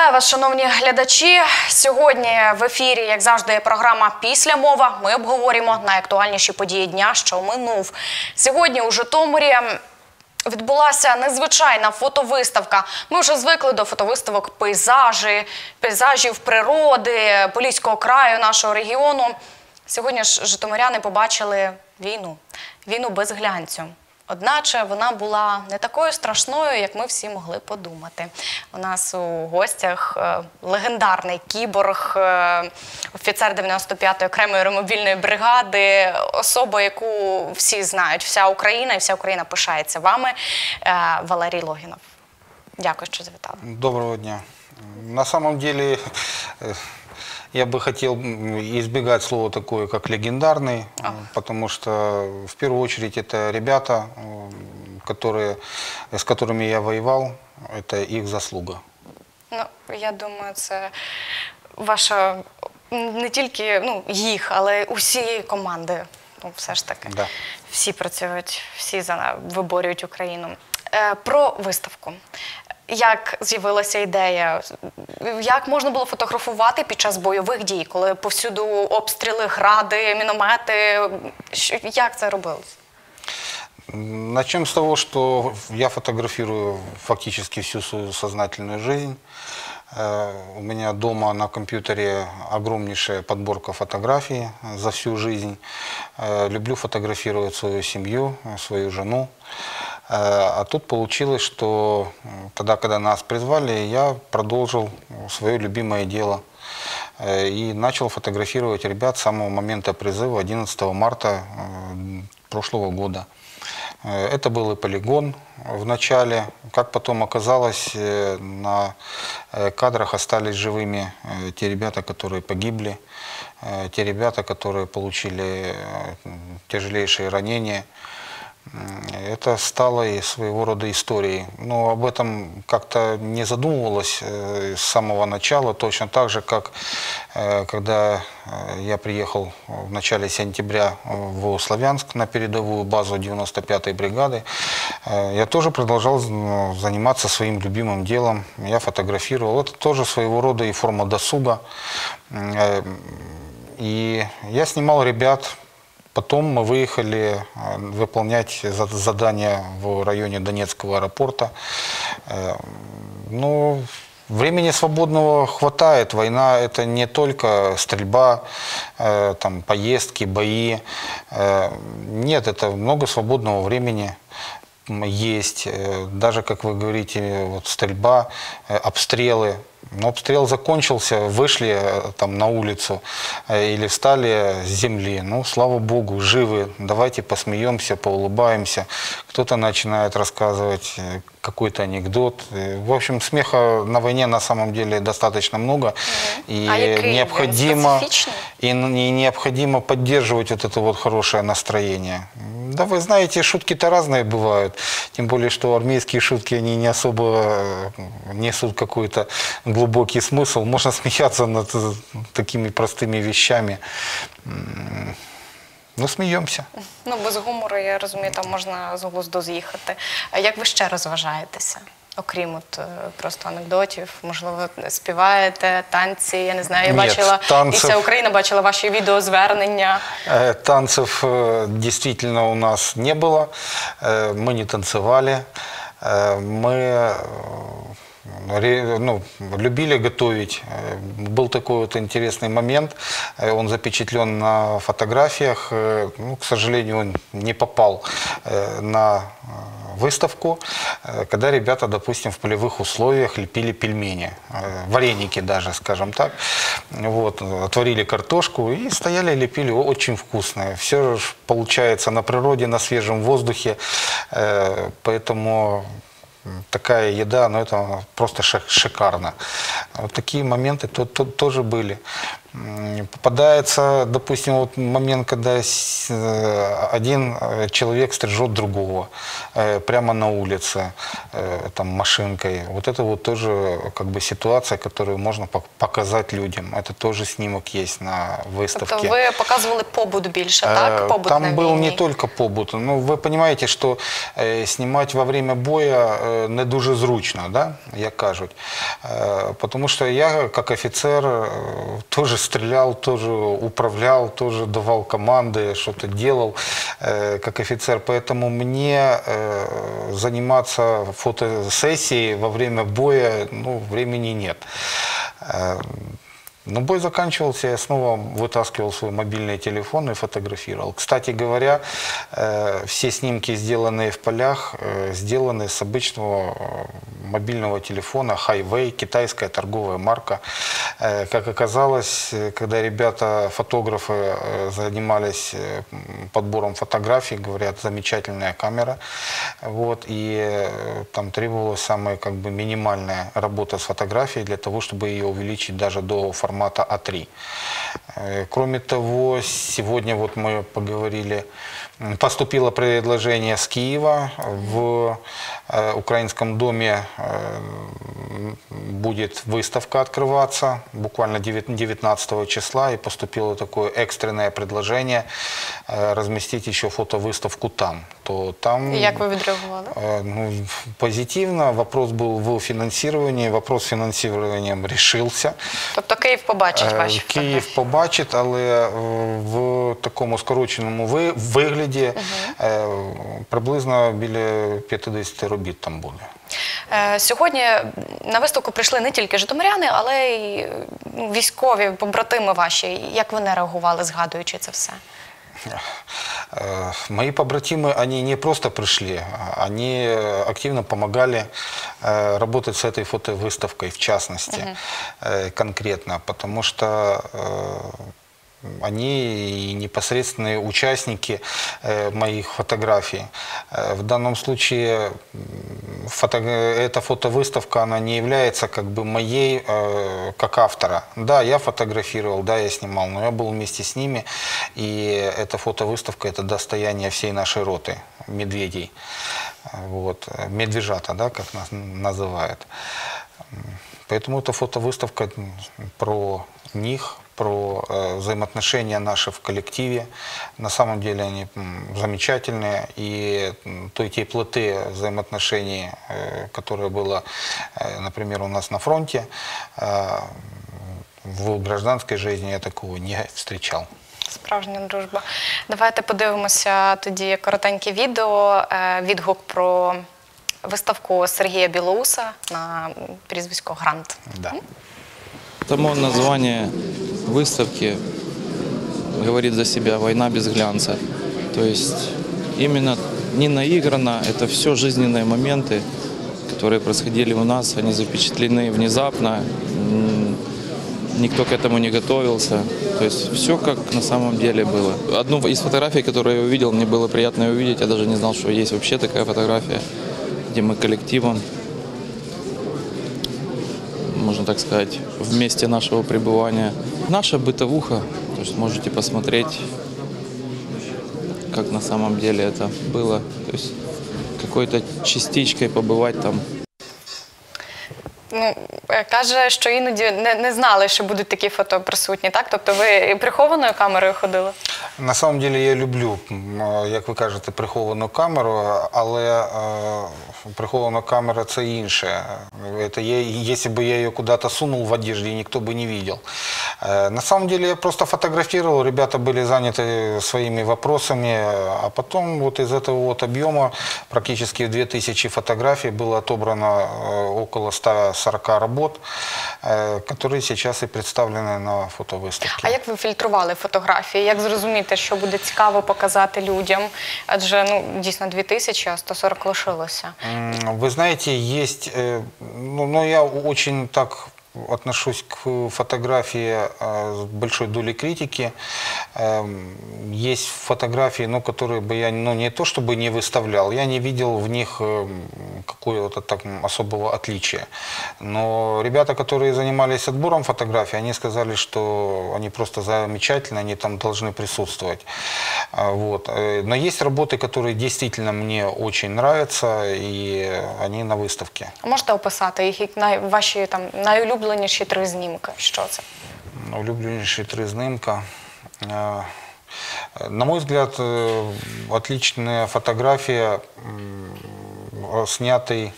Вітаю вас, шановні глядачі. Сьогодні в ефірі, як завжди, програма Після мова. Ми обговорюємо найактуальніші події дня, що минув. Сьогодні у Житомирі відбулася незвичайна фотовиставка. Ми вже звикли до фотовиставок пейзажі, пейзажів природи, Поліського краю нашого регіону. Сьогодні ж житомиряни побачили війну, війну без глянцю. Одначе вона була не такою страшною, як ми всі могли подумати. У нас у гостях е, легендарний кіборг, е, офіцер 95-ї окремої аеромобільної бригади, особа, яку всі знають, вся Україна і вся Україна пишається вами, е, Валерій Логінов. Дякую, що завітали. Доброго дня. На самом деле, я бы хотел м, избегать слова такое, как легендарный, э, потому что в первую очередь это ребята, э, которые, с которыми я воевал, это их заслуга. Ну, я думаю, це ваша м, не тільки ну, їх, але усієї команди. Ну, все ж таки. Да. Всі працюють, всі за виборюють Україну. Е, про виставку. Як з'явилася ідея? Як можна було фотографувати під час бойових дій, коли повсюду обстріли, гради, міномети? Що- Як це робилось? Начнем с того, что я фотографирую фактически всю свою сознательную жизнь. Э, У меня дома на компьютере огромнейшая подборка фотографий за всю жизнь. Э, Люблю фотографировать свою семью, э, свою жену. Э, А тут получилось, что тогда, когда нас призвали, я продолжил свое любимое дело э, и начал фотографировать ребят с самого момента призыва 11 марта э, прошлого года. Э, Это был и полигон в начале. Как потом оказалось, э, на э, кадрах остались живыми э, те ребята, которые погибли, э, те ребята, которые получили э, тяжелейшие ранения. Это стало и своего рода историей. Но об этом как-то не задумывалось э, с самого начала, точно так же, как э, когда э, я приехал в начале сентября в Славянск на передовую базу 95-й бригады, я тоже продолжал заниматься своим любимым делом. Я фотографировал. Это тоже своего рода и форма досуга. И я снимал ребят, Потом мы выехали э, выполнять за- задание в районе Донецкого аэропорта. Э, Ну, времени свободного хватает. Война – это не только стрельба, э, там, поездки, бои. Нет, это много свободного времени есть. Даже, как вы говорите, вот стрельба, обстрелы. Обстрел закончился, вышли э, там на улицу э, или встали с земли. Ну, слава богу, живы. Давайте посмеемся, поулыбаемся. Кто-то начинает рассказывать э, какой-то анекдот. В общем, смеха на войне на самом деле достаточно много. И А необходимо, и, и необходимо поддерживать вот это вот хорошее настроение. Да вы знаете, шутки-то разные бывают. Тем более, что армейские шутки, они не особо несут какой-то глубокий смысл. Можно смеяться над э, такими простыми вещами. М, Ну, смеемся. Ну, без гумору, я розумію, там можна з глузду з'їхати. А як ви ще розважаєтеся? Окрім от е, просто анекдотів, можливо, співаєте, танці, я не знаю, я Ні, бачила, і танців- вся Україна бачила ваші відеозвернення. Э, Танцев э, действительно у нас не было. Э, Мы не танцевали. Э, Мы э, ре- ну, любили готовить. Э, Был такой вот интересный момент. Э, Он запечатлен на фотографиях. Э, Ну, к сожалению, он не попал на выставку, когда ребята, допустим, в полевых условиях лепили пельмени, вареники даже, скажем так. Вот, отварили картошку и стояли, лепили очень вкусное. Все получается на природе, на свежем воздухе, поэтому такая еда, ну это просто шик- шикарно. Вот такие моменты то- то- тоже были. М, Попадается, допустим, вот момент, когда с- э, один э, человек стрижет другого э, прямо на улице, э, там, машинкой. Вот это вот тоже как бы ситуация, которую можно пок- показать людям. Это тоже снимок есть на выставке. Тобто ви показували побут більше, так? Э, Побут Там на был війні. не только побут. Ну, вы понимаете, что э, снимать во время боя э, не дуже зручно, да, як кажуть. Э, потому что я, как офицер, э, тоже стрелял, тоже управлял, тоже давал команды, что-то делал, э, как офицер. Поэтому мне э, заниматься фотосессией во время боя, ну, времени нет. Э, но бой заканчивался, я снова вытаскивал свой мобильный телефон и фотографировал. Кстати говоря, э, все снимки, сделанные в полях, э, сделаны с обычного мобильного телефона Highway, китайская торговая марка. Э, Как оказалось, когда ребята, фотографы, э, занимались э, подбором фотографий, говорят, замечательная камера. Вот, и там требовалась самая как бы минимальная работа с фотографией для того, чтобы ее увеличить даже до формата А3. Э, Кроме того, сегодня вот мы поговорили, поступило предложение с Киева в э, Украинском доме э, будет выставка открываться буквально 9 19 числа и поступило такое экстренное предложение разместить еще фотовыставку там. То там Як ви відреагували? Э, Ну, позитивно. Вопрос был в финансировании. Вопрос с финансированием решился. Тобто Київ побачить Е, ваші Київ фотографії? побачить, але е, в такому скороченому ви- вигляді е, приблизно біля 50 робіт там буде. Сьогодні на виставку прийшли не тільки житомиряни, але й ну, військові побратими ваші. Як вони реагували, згадуючи це все? Э, Мои побратимы, они не просто пришли, а они активно помогали э, работать с этой фотовыставкой, в частности, э, конкретно, потому что они и непосредственные участники э, моих фотографий. Э, В данном случае фото, эта фотовыставка, она не является как бы моей э, как автора. Да, я фотографировал, да, я снимал, но я был вместе с ними, и эта фотовыставка – это достояние всей нашей роты медведей. Э, Вот. э, Медвежата, да, как нас называют. Поэтому эта фотовыставка про них, про э, взаимоотношения наши в коллективе. На самом деле они м, замечательные. И м, той теплоты взаимоотношений, э, которая была, э, например, у нас на фронте, э, в гражданской жизни я такого не встречал. Справжня дружба. Давайте подивимося тоді коротеньке відео, е, відгук про виставку Сергія Білоуса на прізвисько Грант. Да. Само название выставки говорит за себя «Война без глянца». То есть именно не наиграно, это все жизненные моменты, которые происходили у нас, они запечатлены внезапно, никто к этому не готовился. То есть все как на самом деле было. Одну из фотографий, которую я увидел, мне было приятно увидеть, я даже не знал, что есть вообще такая фотография, где мы коллективом можно так сказать, в месте нашего пребывания. Наша бытовуха, то есть можете посмотреть, как на самом деле это было. То есть какой-то частичкой побывать там. ну, е, каже, що іноді не, не знали, що будуть такі фото присутні, так? Тобто ви прихованою камерою ходили? На самом деле я люблю, як ви кажете, приховану камеру, але е, прихована камера це інше. Это я, Якщо б я її куди-то сунув в одежді, ніхто б не бачив. Е, на самом деле я просто фотографував, ребята були зайняті своїми питаннями, а потім вот із цього вот об'єму практично 2000 фотографій було отобрано е, около 100 40 работ, э, які зараз і представлені на фотовиставці. А як ви фільтрували фотографії? Як зрозуміти, що буде цікаво показати людям? Адже ну дійсно 2000, а 140 лишилося. Ви знаєте, є. Е, ну, ну, я очень так отношусь к фотографии э, с большой долей критики. Эм, Есть фотографии, ну, которые бы я ну, не то чтобы не выставлял, я не видел в них эм, какого-то так особого отличия. Но ребята, которые занимались отбором фотографий, они сказали, что они просто замечательные, они там должны присутствовать. А, Вот. Э, Но есть работы, которые действительно мне очень нравятся, и они на выставке. А Можете описати їх ваші там найулюбленіші три знімки? Що це? Улюбленнейший три знімка. Э, На мой взгляд, э, отличная фотография, м, э, снятый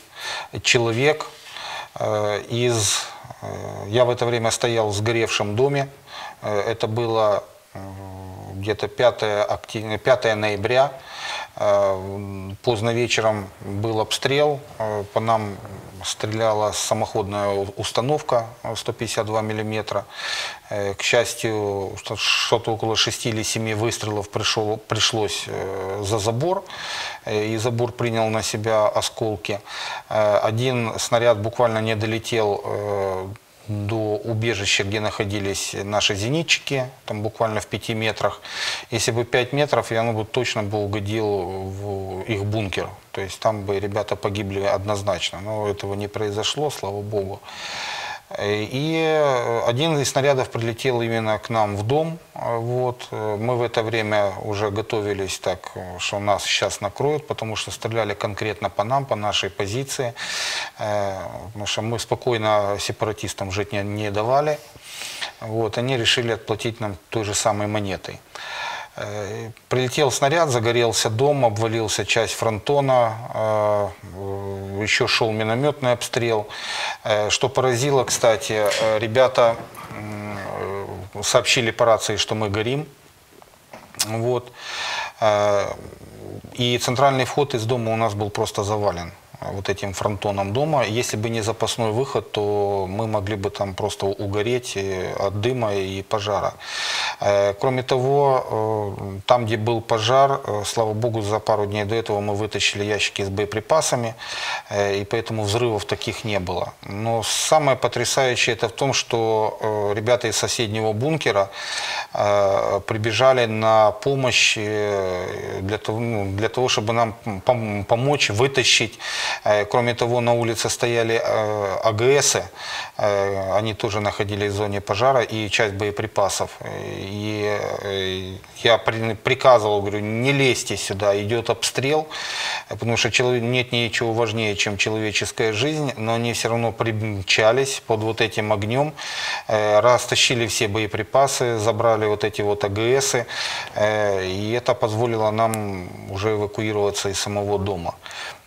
человек э, из... э, Я в это время стоял в сгоревшем доме. Э, Это было э, где-то 5, октя- 5 ноября. Э, Поздно вечером был обстрел. Э, По нам стреляла самоходная установка э, 152 миллиметра. Э, К счастью, что- что-то около 6 или 7 выстрелов пришел, пришлось э, за забор, э, и забор принял на себя осколки. Э, Один снаряд буквально не долетел э, до убежища, где находились наши зенитчики, там буквально в 5 метрах. Если бы 5 метров, я ну, бы точно бы угодил в их бункер. То есть там бы ребята погибли однозначно. Но этого не произошло, слава богу. И э, один из снарядов прилетел именно к нам в дом. Вот. Э, Мы в это время уже готовились так, э, что нас сейчас накроют, потому что стреляли конкретно по нам, по нашей позиции. Потому что мы спокойно сепаратистам жить не, не давали. Вот. Они решили отплатить нам той же самой монетой. Э, Прилетел снаряд, загорелся дом, обвалился часть фронтона, э, еще шел минометный обстрел. Э, Что поразило, кстати, ребята сообщили по рации, что мы горим. Вот. И центральный вход из дома у нас был просто завален вот этим фронтоном дома. Если бы не запасной выход, то мы могли бы там просто угореть э, от дыма и пожара. Э, Кроме того, э, там, где был пожар, слава богу, за пару дней до этого мы вытащили ящики с боеприпасами, и поэтому взрывов таких не было. Но самое потрясающее это в том, что ребята из соседнего бункера прибежали на помощь для того, ну, для того, чтобы нам пом- помочь вытащить. Э, Кроме того, на улице стояли э, АГСы, э, они тоже находились в зоне пожара, и часть боеприпасов. И я при- приказывал, говорю, не лезьте сюда, идет обстрел, потому что нет ничего важнее, чем человеческая жизнь, но они все равно примчались под вот этим огнем, растащили все боеприпасы, забрали вот эти вот АГСы, и это позволило нам уже эвакуироваться из самого дома.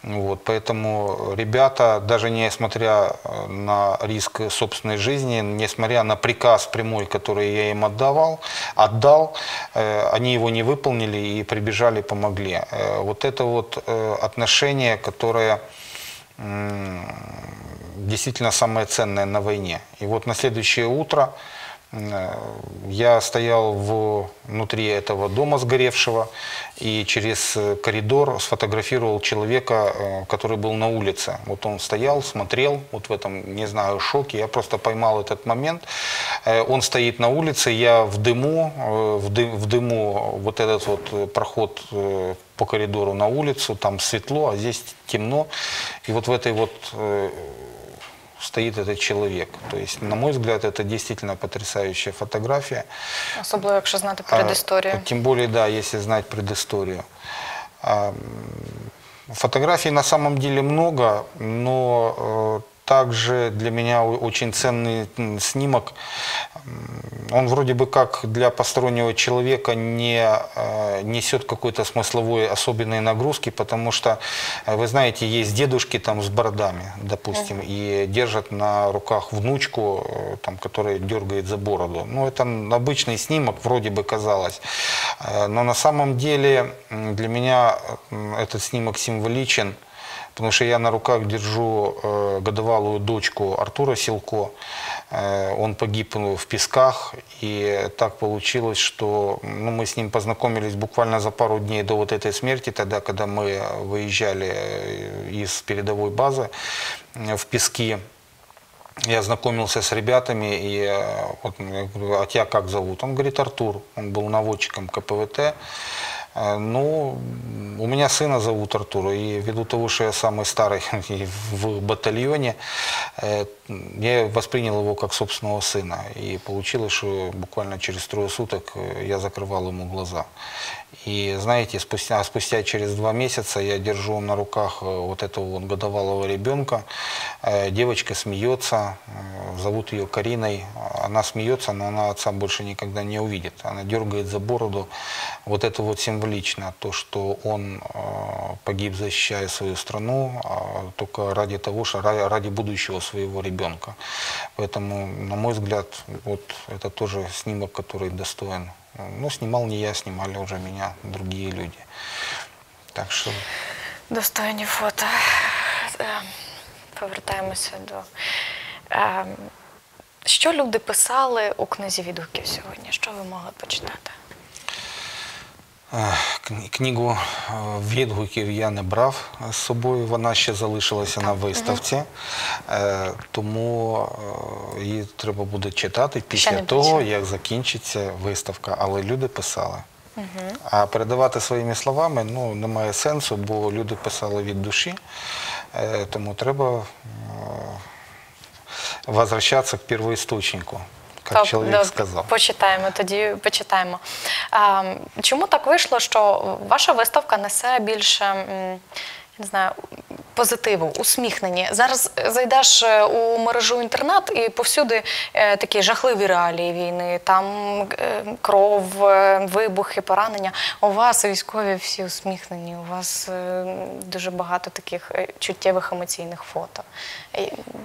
Вот, поэтому ребята, даже несмотря э, на риск собственной жизни, несмотря на приказ прямой, который я им отдавал, отдал, э, они его не выполнили и прибежали, помогли. Э, Вот это вот отношение, которое действительно самое ценное на войне. И вот на следующее утро я стоял внутри этого дома сгоревшего и через э, коридор сфотографировал человека, э, который был на улице. Вот он стоял, смотрел, вот в этом, не знаю, шоке. Я просто поймал этот момент. Э, Он стоит на улице, я в дыму, в, дым, в дыму вот этот вот проход по коридору на улицу, там светло, а здесь темно. И вот в этой вот стоит этот человек. То есть, на мой взгляд, это действительно потрясающая фотография. Особливо, якщо знати А, передісторію. Тем более, да, если знать предысторию. А, Фотографий на самом деле много, но э, также для меня очень ценный снимок. Он вроде бы как для постороннего человека не э, несет какой-то смысловой особенной нагрузки, потому что, э, вы знаете, есть дедушки там с бородами, допустим, и держат на руках внучку, э, там, которая дергает за бороду. Ну, это обычный снимок, вроде бы казалось. Но на самом деле для меня этот снимок символичен, потому что я на руках держу э, годовалую дочку Артура Силко. Э, он погиб ну, в песках, и так получилось, что ну, мы с ним познакомились буквально за пару дней до вот этой смерти, тогда, когда мы выезжали э, из передовой базы в пески. я знакомился с ребятами, и вот я говорю, а тебя как зовут? Он говорит, Артур. Он был наводчиком КПВТ. Э, Ну, у меня сына зовут Артур, и ввиду того, что я самый старый в батальоне, э, я воспринял его как собственного сына. И получилось, что буквально через трое суток э, я закрывал ему глаза. И знаете, спустя, спустя через два месяца я держу на руках э, вот этого вот годовалого ребенка. Девочка смеется, зовут ее Кариной. Она смеется, но она отца больше никогда не увидит. Она дергает за бороду. Вот это вот символично, то, что он э, погиб, защищая свою страну, а только ради того, что ради, ради будущего своего ребенка. Поэтому, на мой взгляд, вот это тоже снимок, который достоин. Ну, снимал не я, снимали уже меня другие люди. Так що Достойні фото. Е, Повертаємося до. Е, Що люди писали у книзі відгуків сьогодні? Що ви могли почитати? Кни- книгу відгуків я не брав з собою, вона ще залишилася на виставці, Е, тому е, її треба буде читати після того, як закінчиться виставка. Але люди писали. А передавати своїми словами ну, немає сенсу, бо люди писали від душі, Е, тому треба возвращатися к первоисточнику, як Так, чоловік да, сказав. Почитаємо, тоді почитаємо. А, чому так вийшло, що ваша виставка несе більше не знаю, позитиву, усміхнені? Зараз зайдеш е, у мережу інтернет і повсюди е, такі жахливі реалії війни, там е, кров, е, вибухи, поранення. У вас військові всі усміхнені, у вас е, дуже багато таких чуттєвих емоційних фото.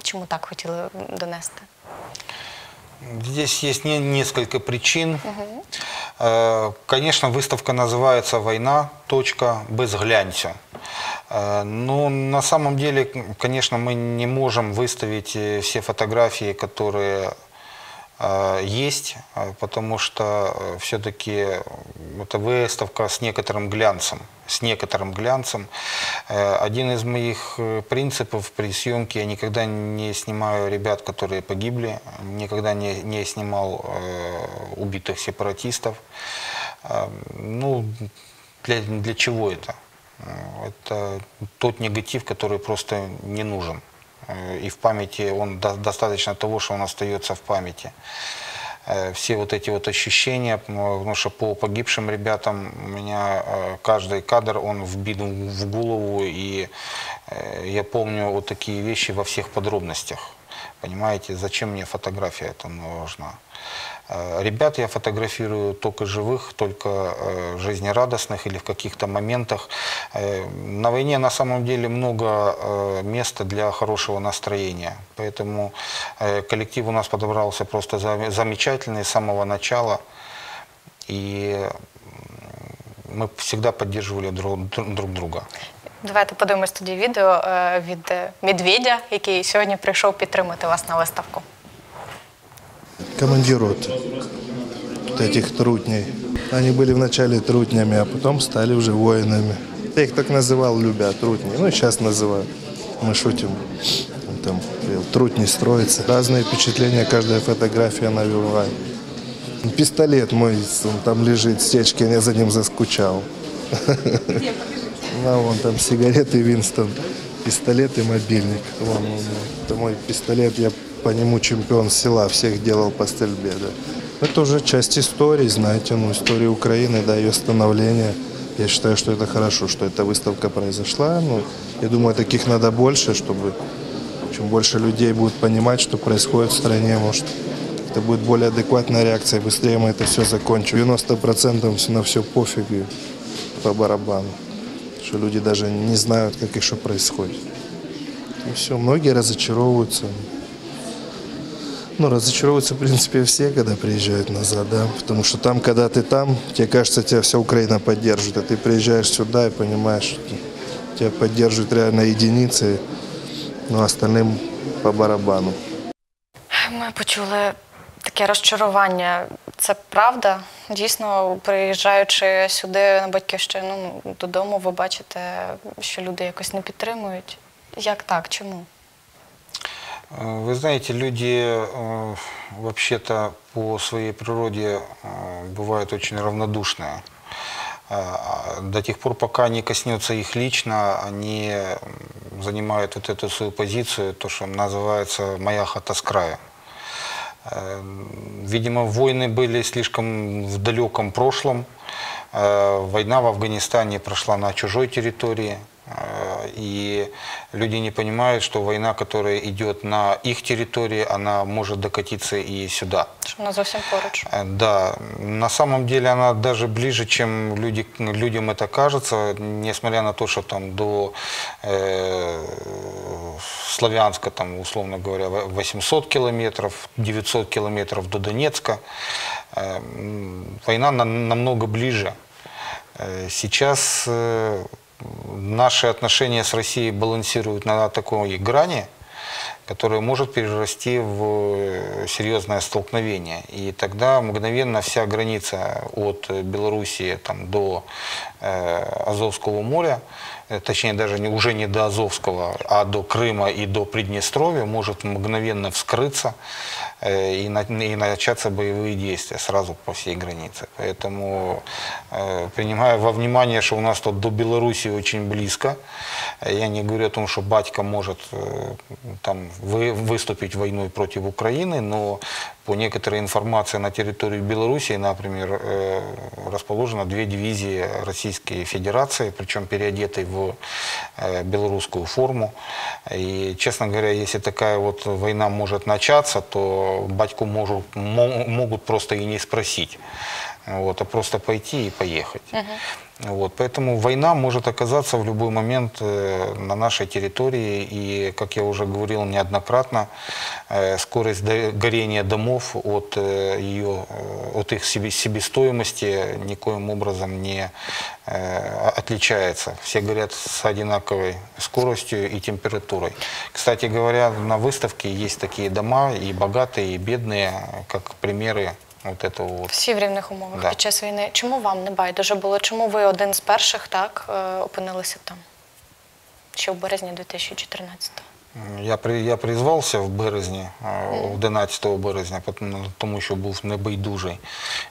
Чому так хотіли донести? Здесь есть не- несколько причин. Э, Конечно, выставка называется «Война. Точка. Без глянцю». Э, Но на самом деле, конечно, мы не можем выставить э, все фотографии, которые есть, э, потому что все-таки это выставка с некоторым глянцем. С некоторым глянцем. Э, Один из моих э, принципов при съемке, я никогда не снимаю ребят, которые погибли, никогда не, не снимал э, убитых сепаратистов. Э, Ну, для, для чего это? Э, Это тот негатив, который просто не нужен. Э, И в памяти он до- достаточно того, что он остается в памяти. Э, Все вот эти вот ощущения, потому что по погибшим ребятам у меня э, каждый кадр, он вбит в голову, и я помню вот такие вещи во всех подробностях. Понимаете, зачем мне фотография это нужна? Э, Ребят я фотографирую только живых, только э, жизнерадостных или в каких-то моментах. Э, На войне на самом деле много э, места для хорошего настроения. Поэтому э, коллектив у нас подобрался просто за- замечательный с самого начала. И м, мы всегда поддерживали друг, друг друга. Давайте подивимось тоді відео е, від е, Медведя, який сьогодні прийшов підтримати вас на виставку. командир роты вот этих трутней. Они были вначале трутнями, а потом стали уже воинами. Я их так называл, любя, трутни. Ну, и сейчас называю. Мы шутим. Там говорил, трутни строится. Разные впечатления каждая фотография навевает. Пистолет мой, он там лежит в стечке, я за ним заскучал. Ну, вон там сигареты Винстон, пистолет и мобильник. Вон. Это мой пистолет, я по нему чемпион села, всех делал по стрельбе, да. Это уже часть истории, знаете, ну, истории Украины, да, ее становления. Я считаю, что это хорошо, что эта выставка произошла. Ну, я думаю, таких надо больше, чтобы чем больше людей будет понимать, что происходит в стране, может, это будет более адекватная реакция, быстрее мы это все закончим. 90% все на все пофиг и по барабану. Что люди даже не знают, как и что происходит. И все, многие разочаровываются. Ну, разочаровываются, в принципе, все, когда приезжают назад, да. Потому что там, когда ты там, тебе кажется, тебя вся Украина поддержит. А ты приезжаешь сюда и понимаешь, что тебя поддерживают реально единицы, ну, остальным по барабану. Ми почули таке розчарування. Це правда. Дійсно, приїжджаючи сюди на батьківщину додому, ви бачите, що люди якось не підтримують. Як так? Чому? Э, Вы знаете, люди э, вообще-то по своей природе э, бывают очень равнодушные. До тех пор, пока не коснется их лично, они занимают вот эту свою позицию, то, что называется «моя хата с краю». Э, Видимо, войны были слишком в далеком прошлом. Война в Афганистане прошла на чужой территории. И люди не понимают, что война, которая идет на их территории, она может докатиться и сюда. Що вона зовсім поруч. Э, Да, на самом деле она даже ближе, чем люди, людям это кажется, несмотря на то, что там до э, Славянска, там, условно говоря, во- 800 километров, 900 километров до Донецка, э, война на- намного ближе. Э, Сейчас э, наши отношения с Россией балансируют на такой грани, которая может перерасти в э, серьезное столкновение. И тогда мгновенно вся граница от Белоруссии там, до э, Азовского моря, э, точнее даже не, уже не до Азовского, а до Крыма и до Приднестровья может мгновенно вскрыться и, на- и начаться боевые действия сразу по всей границе. Поэтому, э, принимая во внимание, что у нас тут до Белоруссии очень близко, э, я не говорю о том, что батька может э, там вы, выступить войной против Украины, но по некоторой информации на территории Белоруссии, например, э, расположено две дивизии Российской Федерации, причем переодеты в э, белорусскую форму. И, честно говоря, если такая вот война может начаться, то батьку могут просто и не спросить, вот, а просто пойти и поехать. Вот, поэтому война может оказаться в любой момент э, на нашей территории. И, как я уже говорил неоднократно, э, скорость до- горения домов от, э, ее, э, от их себе- себестоимости никоим образом не э, отличается. Все горят с одинаковой скоростью и температурой. Кстати говоря, на выставке есть такие дома, и богатые, и бедные, как примеры вот этого вот. Всі в рівних умовах Да. під час війни. Чому вам не байдуже було? Чому ви один з перших так е, опинилися там? Ще в березні 2014-го? Я, при, я призвався в березні, е, 11 березня, пот- тому що був небайдужий.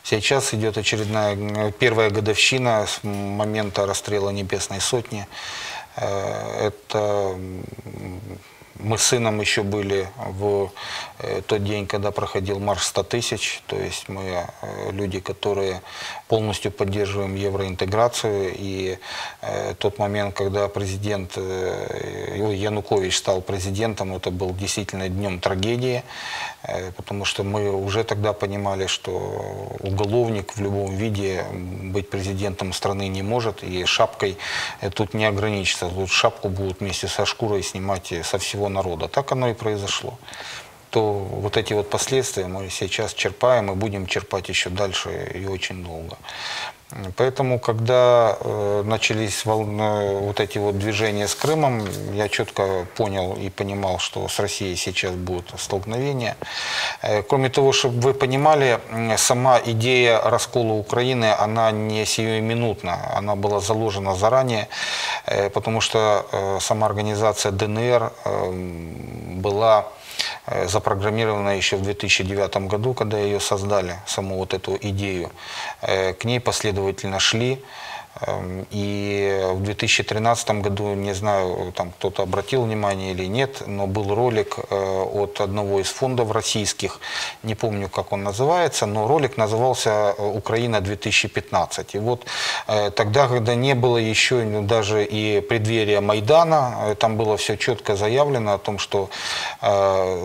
Сейчас идет очередная м, первая годовщина с момента расстрела Небесной Сотни. Э, Это м, мы с сыном еще были в э, тот день, когда проходил марш 100 тысяч. То есть мы э, люди, которые полностью поддерживаем евроинтеграцию. И э, тот момент, когда президент э, Янукович стал президентом, это был действительно днем трагедии. э, Потому что мы уже тогда понимали, что уголовник в любом виде быть президентом страны не может. И шапкой э, тут не ограничится. Тут шапку будут вместе со шкурой снимать э, со всего народа. Так оно и произошло то вот эти вот последствия мы сейчас черпаем и будем черпать еще дальше и очень долго. Поэтому, когда э, начались волны, вот эти вот движения с Крымом, я четко понял и понимал, что с Россией сейчас будет столкновение. Э, кроме того, чтобы вы понимали, сама идея раскола Украины, она не сиюминутна, она была заложена заранее, э, потому что э, сама организация ДНР э, была запрограммирована еще в 2009 году, когда ее создали, саму вот эту идею. Э, К ней последовательно шли. Эм, И в 2013 году, не знаю, там кто-то обратил внимание или нет, но был ролик э, от одного из фондов российских, не помню, как он называется, но ролик назывался э, «Украина 2015». И вот э, тогда, когда не было еще ну, даже и преддверия Майдана, там было все четко заявлено о том, что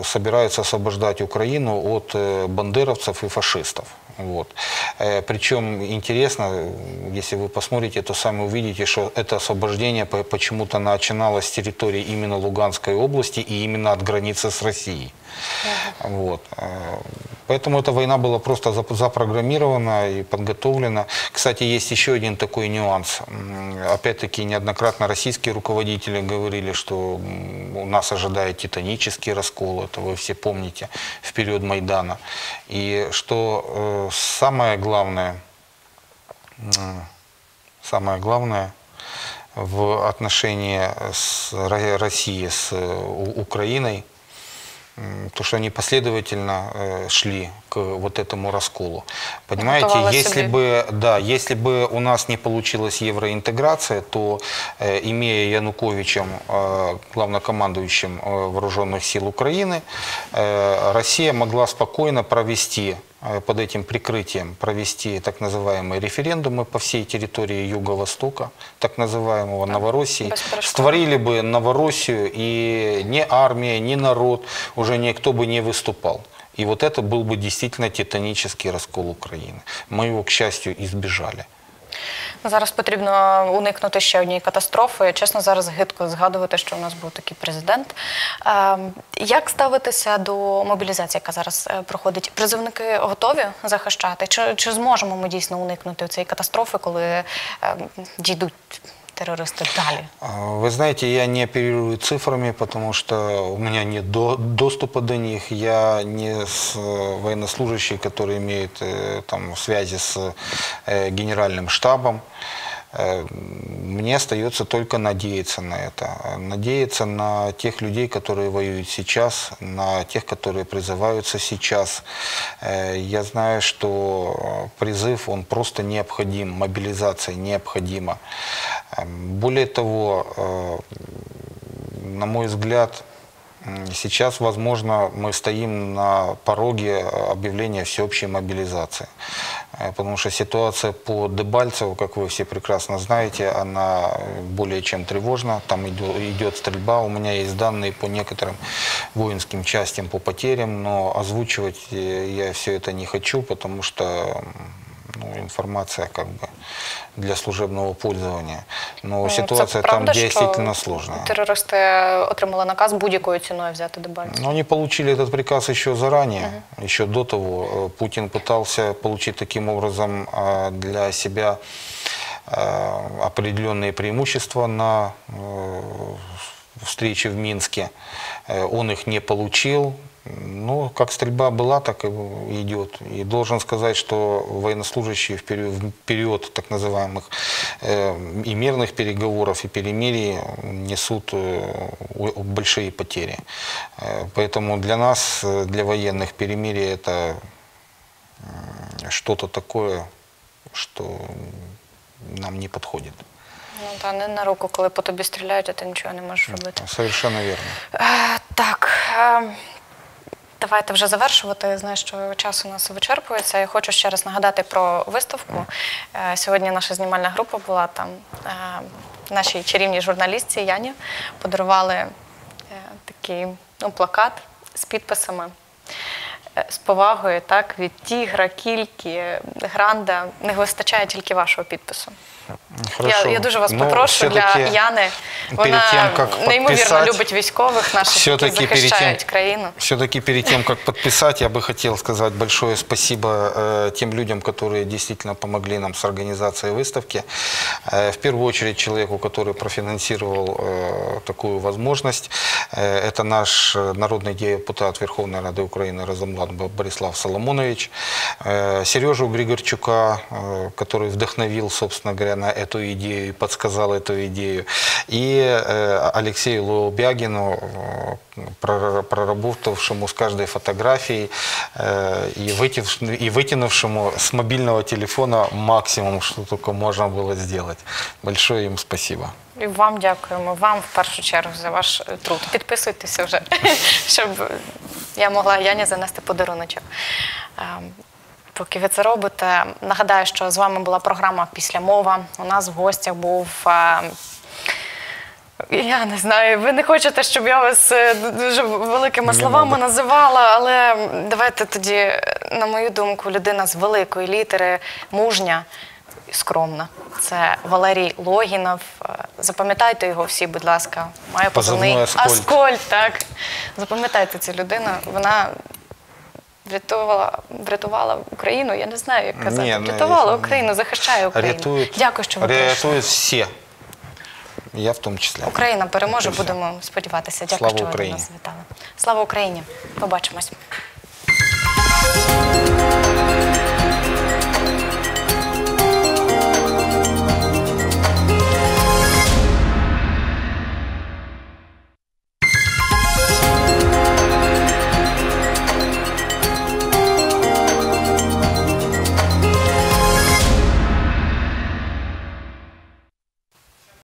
собираются освобождать Украину от бандеровцев и фашистов. Вот. Э, Причем интересно, если вы посмотрите, то сами увидите, что это освобождение по- почему-то начиналось с территории именно Луганской области и именно от границы с Россией. Вот. Э, Поэтому эта война была просто зап- запрограммирована и подготовлена. Кстати, есть еще один такой нюанс. Опять-таки, неоднократно российские руководители говорили, что у нас ожидает титанический раскол. Это вы все помните в период Майдана. И что э, самое главное, самое главное в отношении с Ро- России с э, Украиной, то, что они последовательно э, шли к вот этому расколу. Понимаете, если себе. бы, да, если бы у нас не получилась евроинтеграция, то, э, имея Януковичем главнокомандующим вооруженных сил Украины, Россия могла спокойно провести под этим прикрытием провести так называемые референдумы по всей территории Юго-Востока, так называемого Новороссии, створили бы Новороссию, и ни армия, ни народ, уже никто бы не выступал. И вот это был бы действительно титанический раскол Украины. Мы его, к счастью, избежали. Зараз потрібно уникнути ще однієї катастрофи. Чесно, зараз гидко згадувати, що у нас був такий президент. Ем, Як ставитися до мобілізації, яка зараз е, проходить? Призовники готові захищати? Чи, чи зможемо ми дійсно уникнути цієї катастрофи, коли ем, дійдуть терористи далі? А, Вы знаете, я не оперирую цифрами, потому что у меня нет до- доступа до них. Я не с, э, военнослужащий, который имеет э, там, связи с э, генеральным штабом. Э, Мне остается только надеяться на это. Надеяться на тех людей, которые воюют сейчас, на тех, которые призываются сейчас. Э, Я знаю, что э, призыв, он просто необходим, мобилизация необходима. Э, Более того, э, на мой взгляд, сейчас, возможно, мы стоим на пороге объявления всеобщей мобилизации. Э, Потому что ситуация по Дебальцеву, как вы все прекрасно знаете, она более чем тревожна. Там идет, идет стрельба. У меня есть данные по некоторым воинским частям по потерям, но озвучивать э, я все это не хочу, потому что ну, информация как бы для служебного пользования. Но Ну, ситуация це там правда, действительно сложная. Терористи отримали наказ будь-якою ціною взяти Дебальцеве. Но они получили этот приказ еще заранее, еще до того. Э, Путин пытался получить таким образом э, для себя э, определенные преимущества на встрече в Минске. Он их не получил. Ну, как стрельба была, так и идет. И должен сказать, что военнослужащие в период, в период так называемых э, и мирных переговоров, и перемирий несут э, о- большие потери. Э, Поэтому для нас, э, для военных, перемирие это м, что-то такое, что нам не подходит. Ну та не на руку, коли по тобі стріляють, а ти нічого не можеш робити. Совершенно верно. Е, так. Давайте вже завершувати. Я знаю, що час у нас вичерпується. Я хочу ще раз нагадати про виставку. Е, сьогодні наша знімальна група була там. Е, нашій чарівній журналістці Яні подарували е, такий ну, плакат з підписами. З повагою, так, від тігра, кільки, гранда. Не вистачає тільки вашого підпису. Хорошо. Я, я дуже вас Но попрошу для всё-таки Яни. перед Вона тем, как неймовірно подписать, любить військових наших, які Все-таки перед захищають тем, країну. все-таки перед тем, как подписать, я бы хотел сказать большое спасибо э, тем людям, которые действительно помогли нам с организацией выставки. Э, в первую очередь человеку, который профинансировал э, такую возможность. Э, это наш э, народный депутат Верховной Рады Украины Разумлад Борислав Соломонович. Э, Сережу Григорчука, э, который вдохновил, собственно говоря, на эту идею и подсказал эту идею. И э, Алексею Лоубягину, э, прор- проработавшему с каждой фотографией э, и, вытянувш- и вытянувшему с мобильного телефона максимум, что только можно было сделать. Большое им спасибо. І вам дякуємо, вам в першу чергу за ваш е, труд. Підписуйтеся вже, щоб я могла Яні занести подаруночок. Поки ви це робите, нагадаю, що з вами була програма Після мова. У нас в гостях був. ем, Я не знаю, ви не хочете, щоб я вас е, дуже великими словами називала, але давайте тоді, на мою думку, людина з великої літери, мужня, скромна. Це Валерій Логінов. Е, Запам'ятайте його всі, будь ласка. Має Позивний «Аскольд». Аскольд, так. Запам'ятайте цю людину. Вона врятувала, врятувала Україну. Я не знаю, як казати. Ну, врятувала не, Україну, захищає Україну. Рятують, Дякую, що ви прийшли. все. Я в тому числі. Україна переможе, все. будемо сподіватися. Дякую, Слава що ви до нас вітали. Слава Україні! Побачимось.